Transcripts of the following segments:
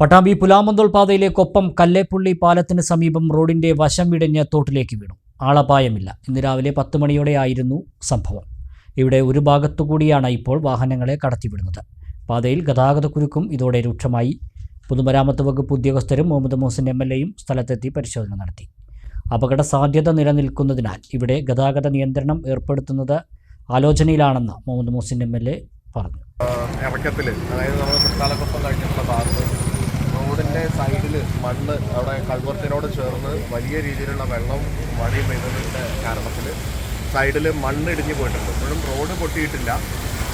പട്ടാമ്പി പുലാമന്തോൾ പാതയിലെ കൊപ്പം കല്ലേപ്പുള്ളി പാലത്തിന് സമീപം റോഡിന്റെ വശം വിടഞ്ഞ് തോട്ടിലേക്ക് വീണു. ആളപായമില്ല. ഇന്ന് രാവിലെ പത്ത് മണിയോടെയായിരുന്നു സംഭവം. ഇവിടെ ഒരു ഭാഗത്തുകൂടിയാണ് ഇപ്പോൾ വാഹനങ്ങളെ കടത്തിവിടുന്നത്. പാതയിൽ ഗതാഗതക്കുരുക്കും ഇതോടെ രൂക്ഷമായി. പൊതുമരാമത്ത് വകുപ്പ് ഉദ്യോഗസ്ഥരും മുഹമ്മദ് മോഹസിൻ എം എൽ എയും സ്ഥലത്തെത്തി പരിശോധന നടത്തി. അപകട സാധ്യത നിലനിൽക്കുന്നതിനാൽ ഇവിടെ ഗതാഗത നിയന്ത്രണം ഏർപ്പെടുത്തുന്നത് ആലോചനയിലാണെന്ന് Muhammad Mohsin M L A പറഞ്ഞു. ഇറക്കത്തിൽ അതായത് നമ്മൾ കഴിഞ്ഞിട്ടുള്ള ഭാഗത്ത് റോഡിന്റെ സൈഡിൽ മണ്ണ് അവിടെ കൾവർത്തിനോട് ചേർന്ന് വലിയ രീതിയിലുള്ള വെള്ളം മഴ പെയ്തതിന്റെ കാരണത്തിൽ സൈഡിൽ മണ്ണ് ഇടിഞ്ഞു പോയിട്ടുണ്ട്. ഇപ്പോഴും റോഡ് പൊട്ടിയിട്ടില്ല.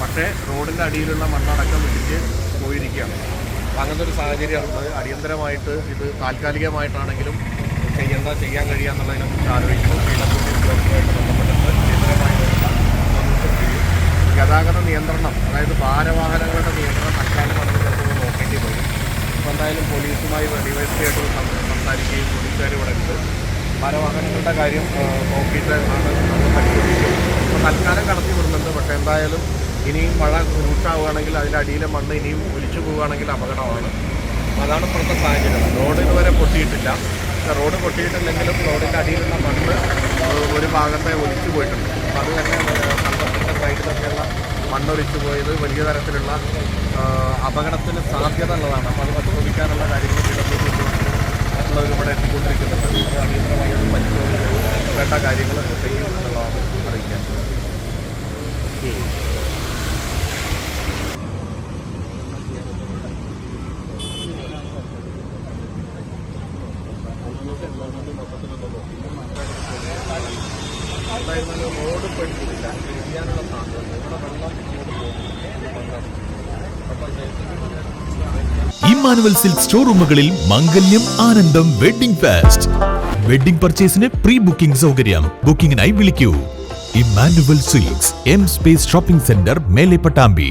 പക്ഷേ റോഡിന്റെ അടിയിലുള്ള മണ്ണടക്കം ഇടിഞ്ഞ് പോയിരിക്കുകയാണ്. അങ്ങനത്തെ ഒരു സാഹചര്യമാണ് അടിയന്തരമായിട്ട് ഇത് താൽക്കാലികമായിട്ടാണെങ്കിലും ചെയ്യേണ്ട ചെയ്യാൻ കഴിയുക എന്നുള്ളതിനെക്കുറിച്ച് ആലോചിക്കുന്നു പീഡബ്ല്യൂഡി ഉദ്യോഗസ്ഥരുമായിട്ട് ബന്ധപ്പെട്ടിട്ട് അടിയന്തരമായിട്ടുള്ള സൊല്യൂഷൻ ചെയ്യും ഗതാഗത നിയന്ത്രണം അതായത് ഭാരവാഹനങ്ങളുടെ നിയന്ത്രണം തൽക്കാലം നമുക്ക് ചിലപ്പോൾ നോക്കേണ്ടി വരും അപ്പോൾ എന്തായാലും പോലീസുമായി ഡിവൈഎസ്പിയായിട്ട് സം- സംസാരിക്കുകയും പോലീസുകാർ ഇവിടെ ഉണ്ട്. ഭാരവാഹനങ്ങളുടെ കാര്യം ഓഫീസ് ആണ് നമ്മൾ പരിശോധിക്കും. അപ്പോൾ തൽക്കാലം കടത്തി വിടുന്നുണ്ട്. പക്ഷേ എന്തായാലും ഇനിയും മഴ രൂക്ഷമാവുകയാണെങ്കിൽ അതിന്റെ അടിയിലെ മണ്ണ് ഇനിയും ഒലിച്ചു പോവുകയാണെങ്കിൽ അപകടമാണ്. അതാണ് ഇപ്പോഴത്തെ സാഹചര്യം. റോഡ് ഇതുവരെ പൊട്ടിയിട്ടില്ല. റോഡ് പൊട്ടിയിട്ടില്ലെങ്കിലും റോഡിന്റെ അടിയിലുള്ള മണ്ണ് ഒരു ഭാഗത്തെ ഒലിച്ചു പോയിട്ടുണ്ട്. അത് തന്നെ കണ്ടത്തിന്റെ സൈഡിലൊക്കെയുള്ള മണ്ണൊലിച്ചു പോയത് വലിയ തരത്തിലുള്ള അപകടത്തിന് സാധ്യത ഉള്ളതാണ്. അപ്പോൾ അത് പരിശോധിക്കാനുള്ള എത്തിക്കൊണ്ടിരിക്കുന്നുണ്ട് അത് അടിയന്തരമായി അത് പരിശോധിച്ച് വേണ്ട കാര്യങ്ങൾ ചെയ്യും എന്നുള്ളതാണ് അറിയിക്കാൻ റോഡ് പെട്ടില്ല ചെയ്യാനുള്ള സാധ്യത. ഇവിടെ വെള്ളം ഇമ്മാനുവൽ സിൽക്ക് ഷോറൂമുകളിൽ മംഗല്യം ആനന്ദം വെഡിംഗ് ഫാസ്റ്റ്. വെഡിംഗ് പർച്ചേസിന് പ്രീ ബുക്കിംഗ് സൗകര്യം. ബുക്കിംഗിനായി വിളിക്കൂ. Emmanuel silks M space shopping centre Mele Pattambi.